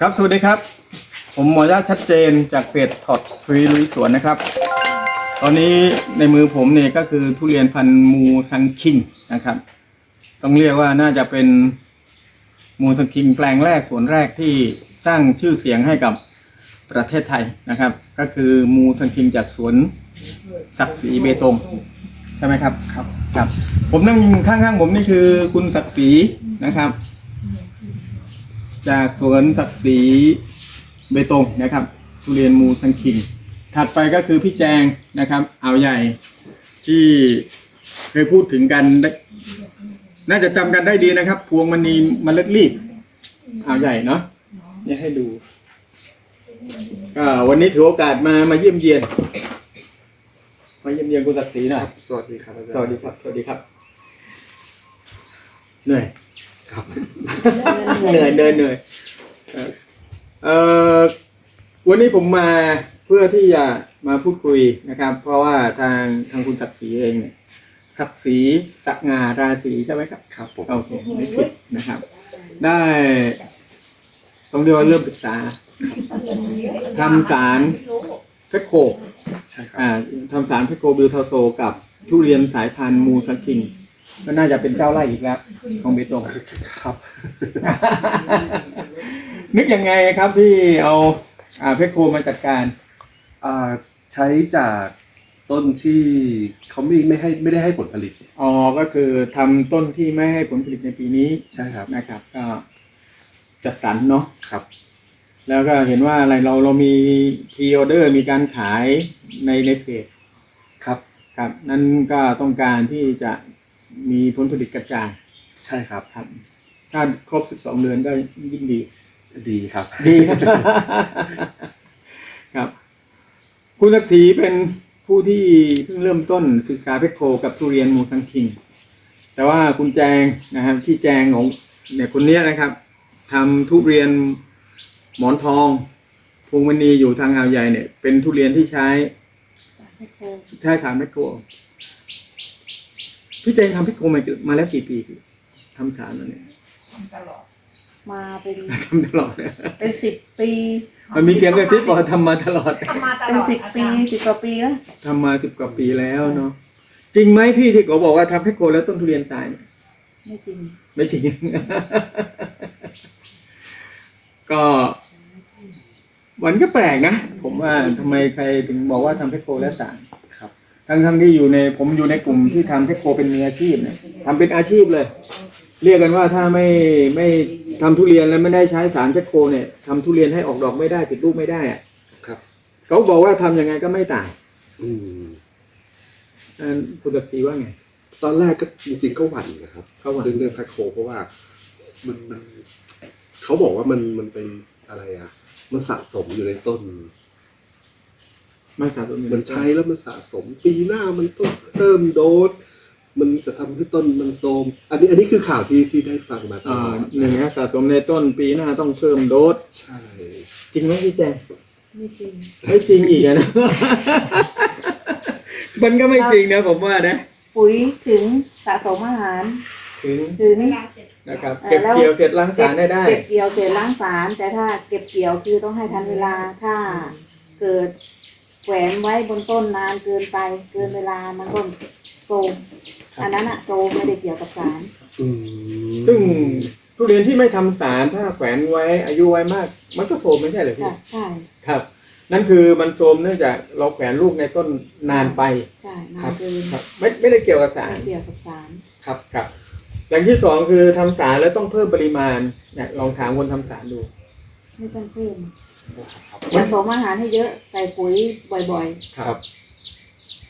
ครับสวัสดีครับ ผมหมอยาชัดเจนจากเพจถอดทุยลุยสวนนะครับ ตอนนี้ในมือผมเนี่ยก็คือทุเรียนพันธุ์มูซังคิงนะครับ ต้องเรียกว่าน่าจะเป็นมูซังคิงแปลงแรกสวนแรกที่สร้างชื่อเสียงให้กับประเทศไทยนะครับ ก็คือมูซังคิงจากสวนศักดิ์ศรีเบตงใช่ไหมครับครับครับ ผมนั่งข้างๆผมนี่คือคุณศักดิ์ศรีนะครับ จากสวนศักดิ์ศรีเบตงนะครับทุเรียนมูซังคิง ถัดไปก็คือพี่แจงนะครับอ่าวใหญ่ที่เคยพูดถึงกันได้น่าจะจำกันได้ดีนะครับ พวงมณีมเมล็ดรีบอ่าวใหญ่เนาะนี่ให้ดูก็วันนี้ถือโอกาสมามาเยี่ยมเยียนมาเยี่ยมเยียนคุณศักดิ์ศรีหน่อยสวัสดีครับอาจารย์สวัสดีครับสวัสดีครับเหนื่อย ครับเหนื่อยเหนื่อยเหนื่อยเอ่อเอ่อวันนี้ผมมาเพื่อที่จะมาพูดคุยนะครับ เพราะว่าทางทางคุณศักดิ์ศรีเองเนี่ยศักดิ์ศรีสักงาราศีใช่ไหมครับครับผมโอเคไม่ผิดนะครับ ได้ต้องเรียกว่าเริ่มศึกษาทำสารเพชรโคใช่ครับอ่าทำสารเพชรโคบิวทาโซกับทุเรียนสายพันธุ์มูซังคิง ก็น่าจะเป็นเจ้าไร่อีกแล้วของเบตงครับ นึกยังไงครับที่เอาอ่าเพชรโคมาจัดการ อ่าใช้จากต้นที่เขาไม่ไม่ให้ไม่ได้ให้ผลผลิต อ๋อก็คือทำต้นที่ไม่ให้ผลผลิตในปีนี้ใช่ครับนะครับ ก็จัดสรรเนาะครับ แล้วก็เห็นว่าอะไรเราเรามีพรีออเดอร์มีการขายในในเพจครับ ครับ นั่นก็ต้องการที่จะ มีผลผลิตกระจายใช่ครับครับ ถ้าครบ 12 เดือนก็ยิ่งดี ดีครับ ดีครับ คุณศักดิ์ศรีเป็นผู้ที่เพิ่งเริ่มต้นศึกษาเพชรโคกับทุเรียนมูซังคิง แต่ว่าคุณแจงนะครับที่แจงของเนี่ยคนเนี้ยนะครับทำทุเรียนหมอนทองพวงมณีอยู่ทางอ่าวใหญ่เนี่ย เป็นทุเรียนที่ใช้ใช้สารเพชรโค พี่แจงทำเพชรโคมามาแล้วกี่ปีพี่ทำสารแล้วเนี่ยมาเป็นทำตลอดเนี่ยเป็นสิบปี มันมีเสียงกระซิบบอกว่าทำมาตลอดทำมาตเป็นลอดสิบปีสิบกว่าปีแล้วทำมาสิบกว่าปีแล้วเนาะจริงไหมพี่ที่เขาบอกว่าทำให้โกแล้วต้นทุเรียนตายเนี่ยไม่จริง ไม่จริง ก็มันก็แปลกนะ ผมว่าทำไมใครถึงบอกว่าทำเพชรโคแล้วตายครับ ทั้งทั้งที่อยู่ในผมอยู่ในกลุ่มที่ทำเพชรโคเป็นมืออาชีพเนี่ยทำเป็นอาชีพเลย เรียกกันว่าถ้าไม่ไม่ทำทุเรียนแล้วไม่ได้ใช้สารเพชรโคเนี่ยทำทุเรียนให้ออกดอกไม่ได้ติดลูกไม่ได้อะครับ เขาบอกว่าทำยังไงก็ไม่ตายอืมอันคุณศักดิ์ศรีว่าไง ตอนแรกก็จริงๆก็หวั่นนะครับเขาหวั่น เรื่องเรื่องแพคโคเพราะว่ามันมันเขาบอกว่ามันมันเป็นอะไรอะ มันสะสมอยู่ในต้น ไม่สารตัวนี้มันใช้แล้วมันสะสม ปีหน้ามันต้องเพิ่มโดสมันจะทำให้ต้นมันโทรมอันนี้อันนี้คือข่าวที่ที่ได้ฟังมาตลอ่าอดหนึ่งนะสะสมในต้นปีหน้าต้องเพิ่มโดสใช่ จริงไหมพี่แจงไม่จริงไม่จริงอีกอะนะ มันก็ไม่จริงนะผมว่านะ ปุ๋ยถึงสะสมอาหาร ถึงถึงเวลาเสร็จนะครับเอ่อเก็บแล้วเกี่ยวเสร็จล้างสารได้ได้ เก็บเกี่ยวเสร็จล้างสาร แต่ถ้าเก็บเกี่ยวคือต้องให้ทันเวลาถ้าเกิด แขวนไว้บนต้นนานเกินไป เกินเวลามันก็โทรมอันนั้นอะโทรมไม่ได้เกี่ยวกับสารอืมซึ่งทุเรียนที่ไม่ทำสารถ้าแขวนไว้อายุไว้มาก มันก็โทรมไม่ใช่เหรอพี่ใช่ใช่ครับ นั่นคือมันโทรมเนื่องจากเราแขวนลูกในต้นนานไปใช่นาครันบเกินครับไม่ไม่ได้เกี่ยวกับสาร ไม่เกี่ยวกับสาร ครับครับอย่างที่สองคือทำสารแล้วต้องเพิ่มปริมาณเนี่ยลองถามคนทำสารดู ไม่ต้องเพิ่ม ครับสะสมอาหารให้เยอะใส่ปุ๋ยบ่อยครับ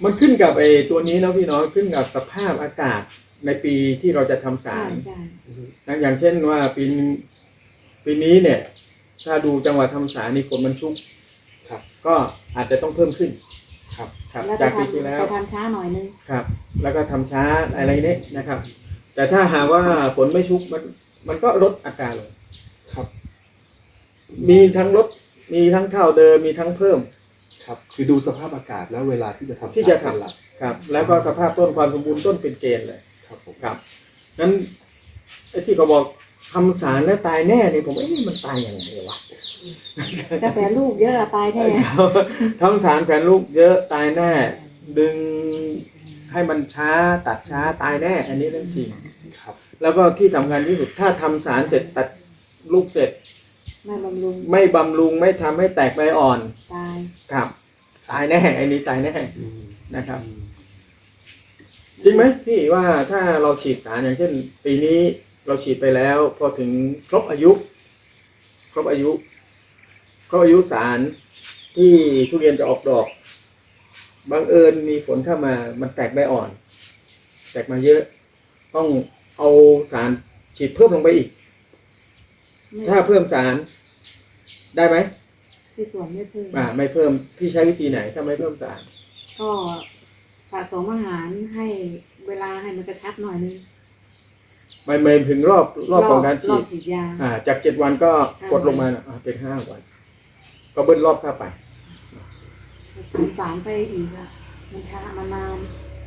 มันขึ้นกับไอ้ตัวนี้เนาะพี่น้องขึ้นกับสภาพอากาศในปีที่เราจะทำๆสาใช่รใช่นะอย่างเช่นว่าปีนปีนี้เนี่ย ถ้าดูจังหวะทำสารนี่ฝนมันชุกครับ ก็อาจจะต้องเพิ่มขึ้นครับ ครับ แล้วจาจะกปีที่ทำแล้วจะทำช้าหน่อยนึงครับ แล้วก็ทำช้าอะไรเนี่ยนะครับ แต่ถ้าหากว่าฝนไม่ชุกมันมันก็ลดอาการลงครับ มีทั้งลด มีทั้งเท่าเดิมมีทั้งเพิ่ม ครับ คือดูสภาพอากาศแล้วเวลาที่จะทำที่จะสารเป็นทำหลักครับ แล้วก็สภาพต้นความสมบูรณ์ต้นเป็นเกณฑ์เลยครับผมครับนั้นไอ้ที่เขาบอกทำสารแล้วตายแน่เนี่ยผมเอ๊ะมันตายยังไงวะกาแฟลูกเยอะตายแท้ทำสารแผนลูกเยอะตายแน่ ดึงให้มันช้าตัดช้าตายแน่ อันนี้เรื่องจริง ครับ แล้วก็ที่สำคัญที่สุดถ้าทำสารเสร็จตัดลูกเสร็จ ไม่บำรุงไม่บำรุงไม่ทำให้แตกใบอ่อนตายครับ ตายแน่อันนี้ตายแน่อืมนะครับ จริงไหมพี่ว่าถ้าเราฉีดสารอย่างเช่น ปีนี้เราฉีดไปแล้ว พอถึงครบอายุ ครบอายุ ครบอายุสารที่ทุเรียนจะออกดอกบังเอิญมีฝนเข้ามา มันแตกใบอ่อน แตกมาเยอะ ต้องเอาสารฉีดเพิ่มลงไปอีกไม่ถ้าเพิ่มสาร ได้ไหมที่สวนไม่เพิ่มอ่าไม่เพิ่มพี่ใช้วิธีไหนถ้าไม่เพิ่มสารก็สะสมอาหารให้เวลาให้มันกระชับหน่อยนึงไม่ไม่ถึงรอบรอบของการรฉีอดบฉีดยา อ่า จากเจ็ดวันก็กดลงมาอ่าเป็นห้าวัน ก็เบิ้ลรอบเข้าไปทำสารไปอีกอะมันช้ามันนาน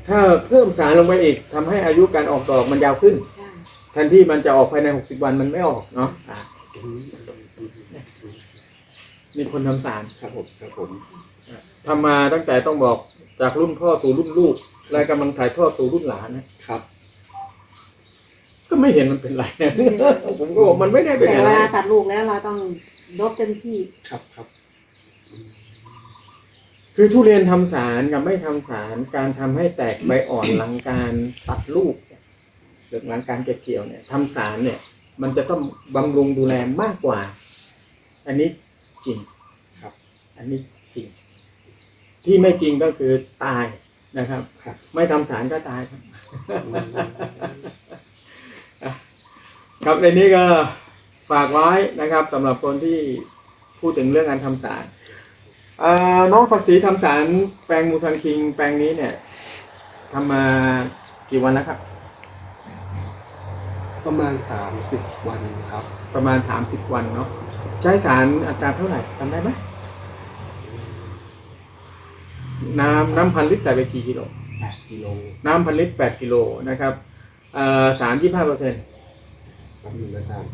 ถ้าเพิ่มสารลงไปอีกทำให้อายุการออกดอกมันยาวขึ้น ใช่ แทนที่มันจะออกภายใน 60 วันมันไม่ออกเนาะอ่ามีคนทำสารครับผมครับผมทำมาตั้งแต่ต้องบอกจากรุ่นพ่อสู่รุ่นลูกและกำลังถ่ายทอดสู่รุ่นหลานนะครับ ก็ไม่เห็นมันเป็นไรนะผมก็บอกมันไม่ได้เป็นแต่อะเวไรลาตัดลูกแล้วเราต้องลดเต็มที่ครับครับ คือทุเรียนทำสารกับไม่ทำสารการทำให้แตกใบอ่อนหลังการตัดลูกเนี่ยหรือหลังการเก็บเกี่ยวเนี่ยทำสารเนี่ย มันจะต้องบำรุงดูแลมากกว่า อันนี้ จริงครับ อันนี้จริง ที่ไม่จริงก็คือตายนะครับครับไม่ทำสารก็ตายครับ ครับในนี้ก็ฝากไว้นะครับสำหรับคนที่พูดถึงเรื่องการทำสารเอ่อน้องฝักศรีทำสารแปลงมูซันคิง แปลงนี้เนี่ยทำมากี่วันแล้วครับ ประมาณสามสิบวันครับ ประมาณ30วันเนาะ ใช้สารอัตราเท่าไหร่จำได้ไหมน้ำน้ำพันลิตรใส่ไปกี่กิโลแปดกิโลน้ำพันลิตร8กิโลนะครับเอ่อสาร25เปอร์เซ็นต์ครับหนึ่งอาจารย์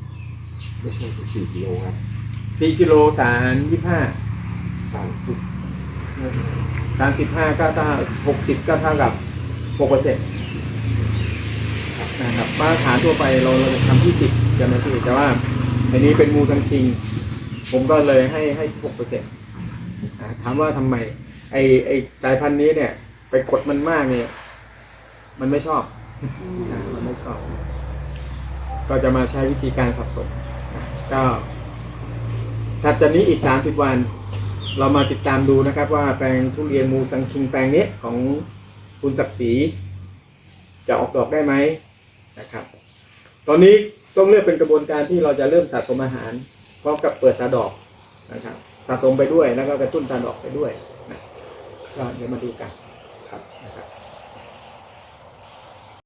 ไม่ใช่สิบสี่กิโลครับ4กิโลสาร25สามสิบสาร15ก็เท่า60ก็เท่ากับ6เปอร์เซ็นต์นะครับมาตรฐานทั่วไปเราเราจะทำที่10ใช่ไหมพี่แต่ว่า อันนี้เป็นมูทันคิง ผมก็เลยให้ให้6เปอร์เซ็นต์ถามว่าทำไม ไอไอสายพันธุ์นี้เนี่ย ไปกดมันมากเนี่ย มันไม่ชอบ มันไม่ชอบ ก็จะมาใช้วิธีการสะสมนก็ถัดจากนี้อีกสามสิบวัน เรามาติดตามดูนะครับ ว่าแปลงทุเรียนมูสังคิงแปลงนี้ของคุณศักดิ์ศรีจะออกดอกได้ไหมนะครับ ตอนนี้ ต้องเลือกเป็นกระบวนการที่เราจะเริ่มสะสมอาหาร พร้อมกับเปิดตาดอกนะครับสะสมไปด้วยแล้วก็กระตุ้นตาดอกไปด้วยนะก็เดี๋ยวมาดูกัน